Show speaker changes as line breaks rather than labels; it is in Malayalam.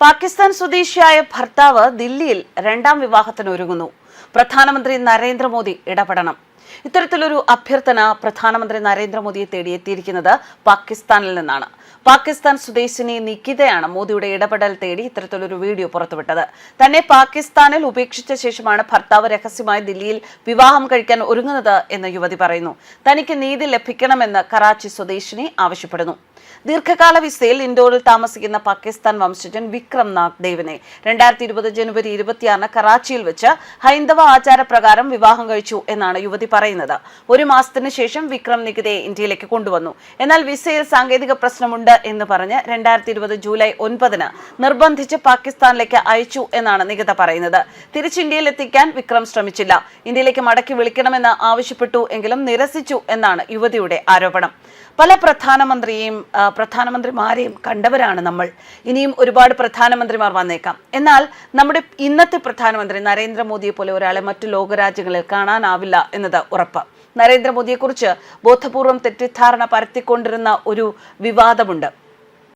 പാകിസ്ഥാൻ സ്വദേശിയായ ഭർത്താവ് ദില്ലിയിൽ രണ്ടാം വിവാഹത്തിന് ഒരുങ്ങുന്നു പ്രധാനമന്ത്രി നരേന്ദ്രമോദി ഇടപെടണം. ഇത്തരത്തിലൊരു അഭ്യർത്ഥന പ്രധാനമന്ത്രി നരേന്ദ്രമോദിയെ തേടിയെത്തിയിരിക്കുന്നത് പാകിസ്ഥാനിൽ നിന്നാണ്. പാകിസ്ഥാൻ സ്വദേശിനി നിക്കിതയാണ് മോദിയുടെ ഇടപെടൽ തേടി ഇത്തരത്തിലൊരു വീഡിയോ പുറത്തുവിട്ടത്. തന്നെ പാകിസ്ഥാനിൽ ഉപേക്ഷിച്ച ശേഷമാണ് ഭർത്താവ് രഹസ്യമായി ദില്ലിയിൽ വിവാഹം കഴിക്കാൻ ഒരുങ്ങുന്നത് എന്ന് യുവതി പറയുന്നു. തനിക്ക് നീതി ലഭിക്കണമെന്ന് കറാച്ചി സ്വദേശിനി ആവശ്യപ്പെടുന്നു. ദീർഘകാല വിസയിൽ ഇൻഡോറിൽ താമസിക്കുന്ന പാകിസ്ഥാൻ വംശജൻ വിക്രം നാഗ് ദേവിനെ രണ്ടായിരത്തി ഇരുപത് ജനുവരി ഇരുപത്തിയാറിന് കറാച്ചിയിൽ വെച്ച് ഹൈന്ദവ ആചാരപ്രകാരം വിവാഹം കഴിച്ചു എന്നാണ് യുവതി പറയുന്നത്. ഒരു മാസത്തിന് ശേഷം വിക്രം നികിതയെ ഇന്ത്യയിലേക്ക് കൊണ്ടുവന്നു. എന്നാൽ വിസയിൽ സാങ്കേതിക പ്രശ്നമുണ്ട് എന്ന് പറഞ്ഞ് രണ്ടായിരത്തി ഇരുപത് ജൂലൈ ഒൻപതിന് നിർബന്ധിച്ച് പാകിസ്ഥാനിലേക്ക് അയച്ചു എന്നാണ് നികിത പറയുന്നത്. തിരിച്ച് ഇന്ത്യയിൽ എത്തിക്കാൻ വിക്രം ശ്രമിച്ചില്ല. ഇന്ത്യയിലേക്ക് മടക്കി വിളിക്കണമെന്ന് ആവശ്യപ്പെട്ടു എങ്കിലും നിരസിച്ചു എന്നാണ് യുവതിയുടെ ആരോപണം. പല പ്രധാനമന്ത്രിയെയും പ്രധാനമന്ത്രിമാരെയും കണ്ടവരാണ് നമ്മൾ. ഇനിയും ഒരുപാട് പ്രധാനമന്ത്രിമാർ വന്നേക്കാം. എന്നാൽ നമ്മുടെ ഇന്നത്തെ പ്രധാനമന്ത്രി നരേന്ദ്രമോദിയെ പോലെ ഒരാളെ മറ്റു ലോകരാജ്യങ്ങളിൽ കാണാനാവില്ല എന്നത് ഉറപ്പ്. നരേന്ദ്രമോദിയെക്കുറിച്ച് ബോധപൂർവം തെറ്റിദ്ധാരണ പരത്തിക്കൊണ്ടിരുന്ന ഒരു വിവാദമുണ്ട്.